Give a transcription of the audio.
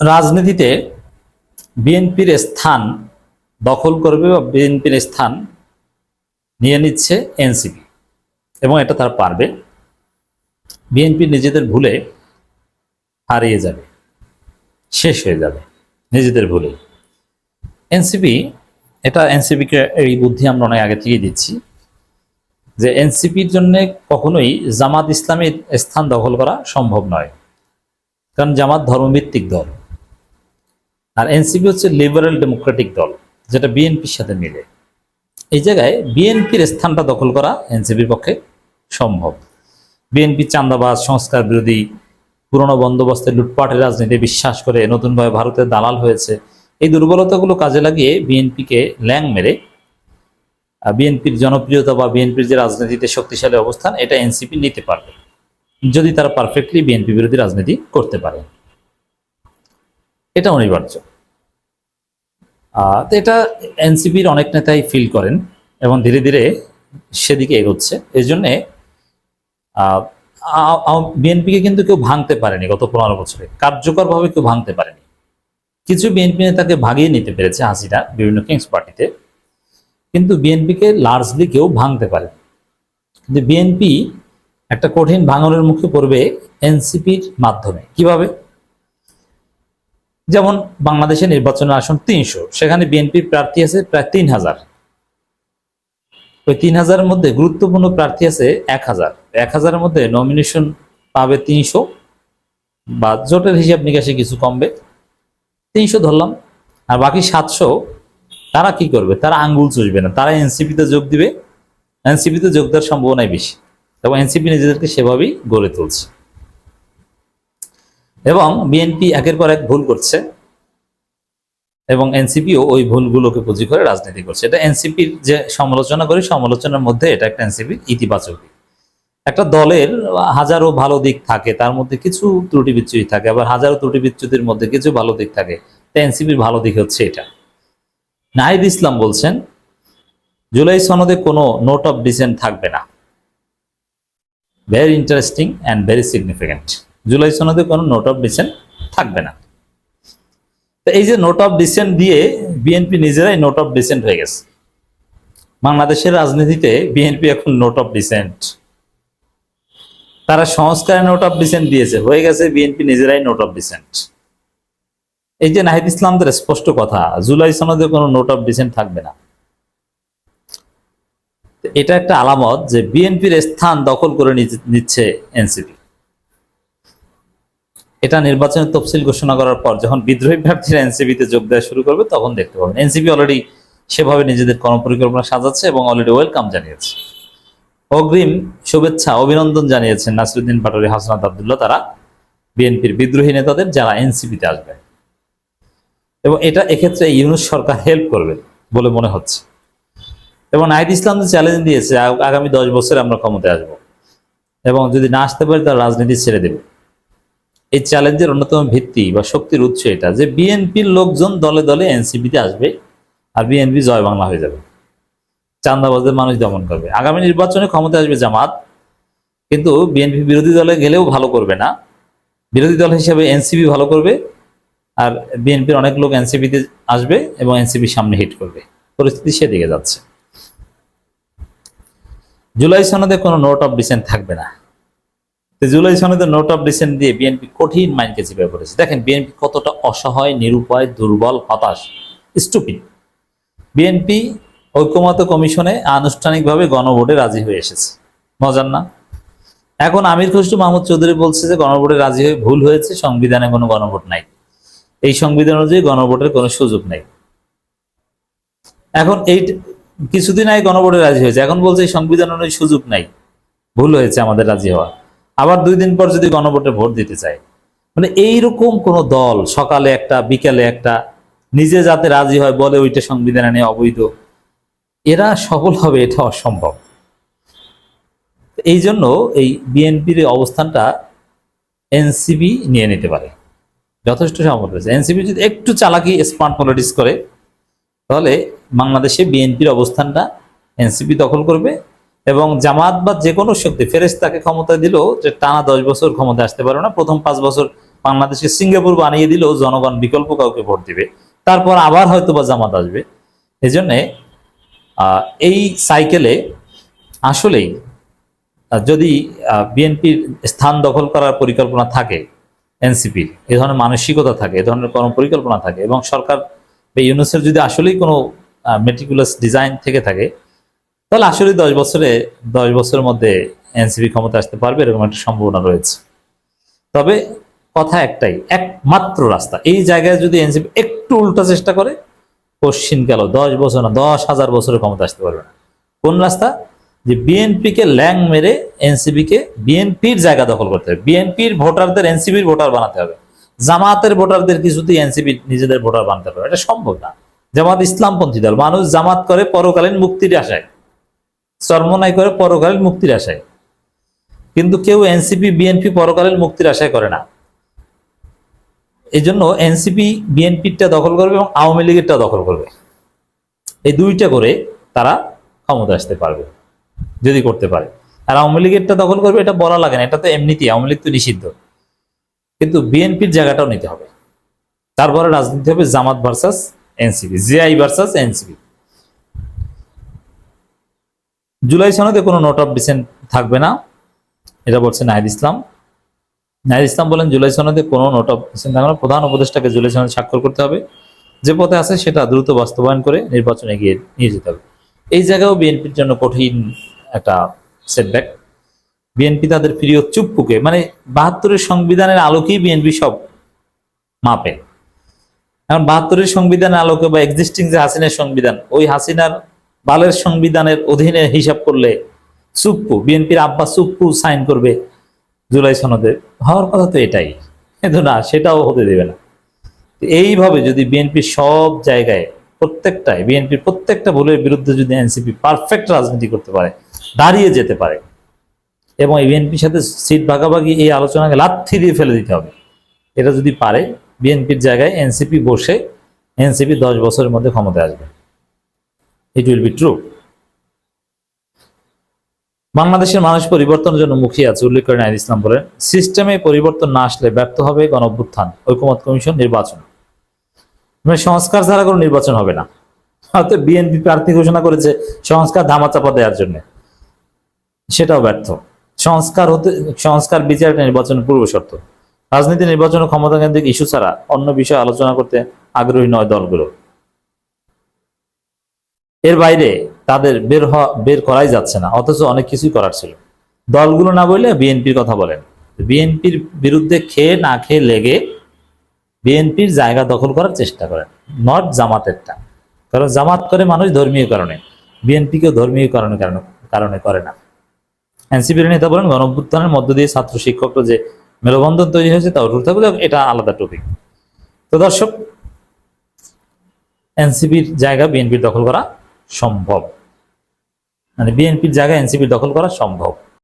রাজনীতিতে বিএনপির স্থান দখল করবে বা বিএনপির স্থান নিয়ে নিচ্ছে এনসিপি, এবং এটা তারা পারবে। বিএনপি নিজেদের ভুলে হারিয়ে যাবে, শেষ হয়ে যাবে নিজেদের ভুলে। এনসিপি, এটা এনসিপিকে এই বুদ্ধি আমরা অনেক আগে থেকেই দিচ্ছি, যে এনসিপির জন্য কখনোই জামাত ইসলামের স্থান দখল করা সম্ভব নয়। কারণ জামাত ধর্মভিত্তিক দল। আর এনসিপি হচ্ছে লিবারেল ডেমোক্রেটিক দল, যেটা বিএনপির সাথে মিলে। এই জায়গায় বিএনপির স্থানটা দখল করা এনসিপির পক্ষে সম্ভব। বিএনপি চান্দাবাজ, সংস্কার বিরোধী, পুরনো বন্দোবস্তে লুটপাটের রাজনীতি বিশ্বাস করে নতুনভাবে ভারতের দালাল হয়েছে, এই দুর্বলতাগুলো কাজে লাগিয়ে বিএনপিকে ল্যাং মেরে বিএনপির জনপ্রিয়তা বা বিএনপির যে রাজনীতিতে শক্তিশালী অবস্থান, এটা এনসিপি নিতে পারবে। যদি তারা পারফেক্টলি বিএনপি বিরোধী রাজনীতি করতে পারে। এটা অনিবার্য। তো এটা এনসিপির অনেক নেতাই ফিল করেন এবং ধীরে ধীরে সেদিকে এগোচ্ছে। এই জন্যে বিএনপিকে কিন্তু কেউ ভাঙতে পারেনি গত পনেরো বছরে। কার্যকরভাবে কেউ ভাঙতে পারেনি। কিছু বিএনপি নেতাকে ভাগিয়ে নিতে পেরেছে হাসিনা বিভিন্ন কিংস পার্টিতে। কিন্তু বিএনপিকে লার্জলি কেউ ভাঙতে পারে কিন্তু বিএনপি একটা কঠিন ভাঙনের মুখে পড়বে এনসিপির মাধ্যমে। কীভাবে? যেমন বাংলাদেশের নির্বাচনের আসন তিনশো, সেখানে বিএনপির প্রার্থী আছে প্রায় তিন হাজার। ওই তিন হাজারের মধ্যে গুরুত্বপূর্ণ প্রার্থী আছে এক হাজার। এক হাজারের মধ্যে নমিনেশন পাবে তিনশো বা জোটের হিসাব নিকাশে কিছু কমবে। তিনশো ধরলাম। আর বাকি সাতশো, তারা কি করবে? তারা আঙ্গুল চুষবে না। তারা এনসিপিতে যোগ দিবে। এনসিপিতে যোগ দেওয়ার সম্ভাবনাই বেশি। এবং এনসিপি নিজেদেরকে সেভাবেই গড়ে তুলছে। এবং বিএনপি একের পর এক ভুল করছে এবং এনসিপিও ওই ভুলগুলোকে পুঁজি করে রাজনীতি করছে। এটা এনসিপির যে সমালোচনা করি, সমালোচনার মধ্যে এটা একটা এনসিপির ইতিবাচক একটা দলের হাজারো ভালো দিক থাকে, তার মধ্যে কিছু ত্রুটি বিচ্যুতি থাকে, আবার হাজারো ত্রুটি বিচ্যুতির মধ্যে কিছু ভালো দিক থাকে। তা এনসিপির ভালো দিক হচ্ছে এটা। নাহিদ ইসলাম বলছেন, জুলাই সনদে কোনো নোট অফ ডিসেন্ট থাকবে না। Very interesting and very significant July সনদে কোনো নোট অফ ডিসেন্ট থাকবে না। তো এই যে নোট অফ ডিসেন্ট দিয়ে বিএনপি নিজেরাই নোট অফ ডিসেন্ট হয়ে গেছে। বাংলাদেশের রাজনীতিতে বিএনপি এখন নোট অফ ডিসেন্ট তারা সংস্কারে নোট অফ ডিসেন্ট দিয়েছে। হয়ে গেছে বিএনপি নিজেরাই নোট অফ ডিসেন্ট এই যে নাহিদ ইসলামদের স্পষ্ট কথা, জুলাই সনদে কোনো নোট অফ ডিসেন্ট থাকবে না। এটা একটা আলামত যে বিএনপির স্থান দখল করে নিচ্ছে- নিচ্ছে এনসিপি এটা নির্বাচনের তফসিল ঘোষণা করার পর যখন বিদ্রোহী প্রার্থীরা এনসিপিতে যোগ দেওয়া শুরু করবে, তখন দেখতে পাবেন। এনসিপি অলরেডি সেভাবে নিজেদের কর্মপরিকল্পনা সাজাচ্ছে এবং অলরেডি ওয়েলকাম জানিয়েছে। অগ্রিম শুভেচ্ছা, অভিনন্দন জানিয়েছেন নাসিরুদ্দিন পাটোয়ারি, হাসনাত আবদুল্লাহ, তারা বিএনপির বিদ্রোহী নেতাদের যারা এনসিপিতে আসবে। এবং এটা এক্ষেত্রে ইউনুস সরকার হেল্প করবে বলে মনে হচ্ছে। এবং নাহিদ ইসলাম যে চ্যালেঞ্জ দিয়েছে, আগামী দশ বছরে আমরা ক্ষমতায় আসব। এবং যদি না আসতে পারি তার রাজনীতি ছেড়ে দেবে। এই চ্যালেঞ্জের অন্যতম ভিত্তি বা শক্তির উৎস এটা যে বিএনপির লোকজন দলে দলে এনসিপিতে আসবে আর বিএনপি জয় বাংলা হয়ে যাবে। চান্দাবাজদের মানুষ দমন করবে। আগামী নির্বাচনে ক্ষমতা আসবে জামাত, কিন্তু বিএনপি বিরোধী দলে গেলেও ভালো করবে না। বিরোধী দল হিসেবে এনসিপি ভালো করবে আর বিএনপির অনেক লোক এনসিপিতে আসবে এবং এনসিপি সামনে হিট করবে। পরিস্থিতি সেদিকে যাচ্ছে। জুলাই সনদে কোনো নোট অফ ডিসেন্ট থাকবে না। জুলাই সনদে নোট অফ ডিসেন্ট দিয়ে বিএনপি কঠিন মাইন্ডকে চিপে পড়েছে দেখেন বিএনপি কতটা অসহায়, নিরুপায়, দুর্বল, হতাশ স্টুপিড বিএনপি ঐক্যমত কমিশনে আনুষ্ঠানিকভাবে গণভোটে রাজি হয়ে এসেছে। মজার না? এখন আমির খসরু মাহমুদ চৌধুরী বলছে যে গণভোটে রাজি হয়ে ভুল হয়েছে, সংবিধানে কোনো গণভোট নাই। এই সংবিধান অনুযায়ী গণভোটের কোনো সুযোগ নেই। এখন এই কিছুদিন আগে গণভোটে রাজি হয়েছে। এখন বলছে সংবিধান অনুযায়ী সুযোগ নাই। ভুল হয়েছে আমাদের রাজি হওয়া। আবার দুই দিন পর যদি গণভোটে ভোট দিতে চায়। মানে এইরকম কোন দল সকালে একটা, বিকালে একটা, নিজে যাতে রাজি হয় বলে ওইটা সংবিধানে নিয়ে অবৈধ, এরা সফল হবে, এটা অসম্ভব। এই জন্য এই বিএনপির অবস্থানটা এনসিবি নিয়ে নিতে পারে। যথেষ্ট সম্ভব রয়েছে এনসিবি যদি একটু চালাকি স্মার্ট পলিটিক্স করে, তাহলে বাংলাদেশে বিএনপির অবস্থানটা এনসিপি দখল করবে এবং জামাত বা যে কোনো শক্তি ফেরেস্তাকে ক্ষমতা দিলেও যে টানা দশ বছর ক্ষমতা আসতে পারবে না, প্রথম পাঁচ বছর বাংলাদেশকে সিঙ্গাপুর বানিয়ে দিলেও জনগণ বিকল্প কাউকে ভোট দিবে। তারপর আবার হয়তো বা জামাত আসবে। এই জন্যে এই সাইকেলে আসলেই যদি বিএনপির স্থান দখল করার পরিকল্পনা থাকে, এনসিপির, এ ধরনের মানসিকতা থাকে, এ ধরনের কোনো পরিকল্পনা থাকে এবং সরকার বা ইউনুসের যদি আসলেই কোনো মেটিকুলাস ডিজাইন থেকে থাকে তাহলে আসলে দশ বছরে, দশ বছরের মধ্যে এনসিপি ক্ষমতা আসতে পারবে এরকম একটা সম্ভাবনা রয়েছে। তবে কথা একটাই, একমাত্র রাস্তা। এই জায়গায় যদি এনসিপি একটু উল্টা চেষ্টা করে পশ্চিম গেল, দশ বছর না, দশ হাজার বছরের ক্ষমতা আসতে পারবে না। কোন রাস্তা? যে বিএনপিকে ল্যাং মেরে এনসিপিকে বিএনপির জায়গা দখল করতে হবে। বিএনপির ভোটারদের, এনসিপির ভোটার বানাতে হবে। জামাতের ভোটারদের কিছুতেই এনসিপি নিজেদের ভোটার বানাতে পারবে এটা সম্ভব না। জামাত ইসলামপন্থী দল। মানুষ জামাত করে পরকালীন মুক্তির আশায়। চর্মনাই করে পরকালীন মুক্তির আশায়। কিন্তু কেউ এনসিপি, বিএনপি পরকালীন মুক্তির আশায় করে না। এই জন্য এনসিপি বিএনপিটা দখল করবে এবং আওয়ামী লীগেরটা দখল করবে। এই দুইটা করে তারা ক্ষমতা আসতে পারবে, যদি করতে পারে। আর আওয়ামী লীগেরটা দখল করবে, এটা বলা লাগে না, এটা তো এমনিতেই আওয়ামী লীগ তো নিষিদ্ধ। কিন্তু বিএনপির জায়গাটাও নিতে হবে। তারপরে রাজনীতি হবে Jamaat versus NCP GI versus NCP. July সনদে কোনো নোট অফ ডিসেন্ট থাকবে না। এটা বলছে নাহিদ ইসলাম। নাহিদ ইসলাম বলেন, জুলাই সনদে কোনো নোট অফ ডিসেন্ট থাকবে না। প্রধান উপদেষ্টাকে জুলাই সনদে স্বাক্ষর করতে হবে। যে পথে আছে সেটা দ্রুত বাস্তবায়ন করে নির্বাচনে গিয়ে নিয়ে যেতে হবে। এই জায়গাও বিএনপির জন্য কঠিন একটা সেটব্যাক বিএনপি তাদের প্রিয় চুপ্পুকে মানে বাহাত্তরের সংবিধানের আলোকেই বিএনপি সব মাপে। এখন বাহাত্তরের সংবিধানের আলোকে বা এক্সিস্টিং যে হাসিনার সংবিধান, ওই হাসিনার বালের সংবিধানের অধীনে হিসাব করলে সুপ্পু, বিএনপির আব্বা সুপ্পু সাইন করবে জুলাই সনদে। হওয়ার কথা তো এটাই। কিন্তু না, সেটাও হতে দেবে না। এইভাবে যদি বিএনপি সব জায়গায় প্রত্যেকটায়, বিএনপির প্রত্যেকটা ভুলের বিরুদ্ধে যদি এনসিপি পারফেক্ট রাজনীতি করতে পারে, দাঁড়িয়ে যেতে পারে, এবং এই বিএনপির সাথে সিট ভাগাভাগি এই আলোচনাকে লাথি দিয়ে ফেলে দিতে হবে, এটা যদি পারে, বিএনপির জায়গায় এনসিপি বসে, এনসিপি দশ বছরের মধ্যে ক্ষমতায় আসবে। ইট উইল বি ট্রু বাংলাদেশের মানুষ পরিবর্তনের জন্য মুখিয়ে আছে, উল্লেখ করে নাইদ ইসলাম বলেন, সিস্টেমে পরিবর্তন না আসলে ব্যর্থ হবে গণ অভ্যুত্থান ঐকমত কমিশন নির্বাচন। মানে সংস্কার ছাড়া কোনো নির্বাচন হবে না। হয়তো বিএনপি প্রার্থী ঘোষণা করেছে সংস্কার ধামাচাপা দেওয়ার জন্য। সেটাও ব্যর্থ। সংস্কার হতে, সংস্কার বিচার নির্বাচনের পূর্ব শর্ত। রাজনীতি নির্বাচন ক্ষমতা কেন্দ্রিক ইস্যু ছাড়া অন্য বিষয়ে আলোচনা করতে আগ্রহী নয় দলগুলো। এর বাইরে তাদের বের হওয়া বের করাই যাচ্ছে না, অথচ অনেক কিছুই করার ছিল। দলগুলো না বলে বিএনপির কথা বলেন। বিএনপির বিরুদ্ধে খেয়ে না খেয়ে লেগে বিএনপির জায়গা দখল করার চেষ্টা করেন, নট জামাতেরটা। কারণ জামাত করে মানুষ ধর্মীয় কারণে, বিএনপিকেও ধর্মীয় কারণে কারণে কারণে করে না। এনসিপির নেতা বলেন গণভ্যুত্থানের মধ্য দিয়ে ছাত্র শিক্ষকরা যে মেলবন্ধন তৈরি হয়েছে তা অটুট থাকবে এটা আলাদা টপিক তো দর্শক, এনসিপির জায়গা বিএনপির দখল করা সম্ভব। মানে বিএনপির জায়গায় এনসিপি দখল করা সম্ভব।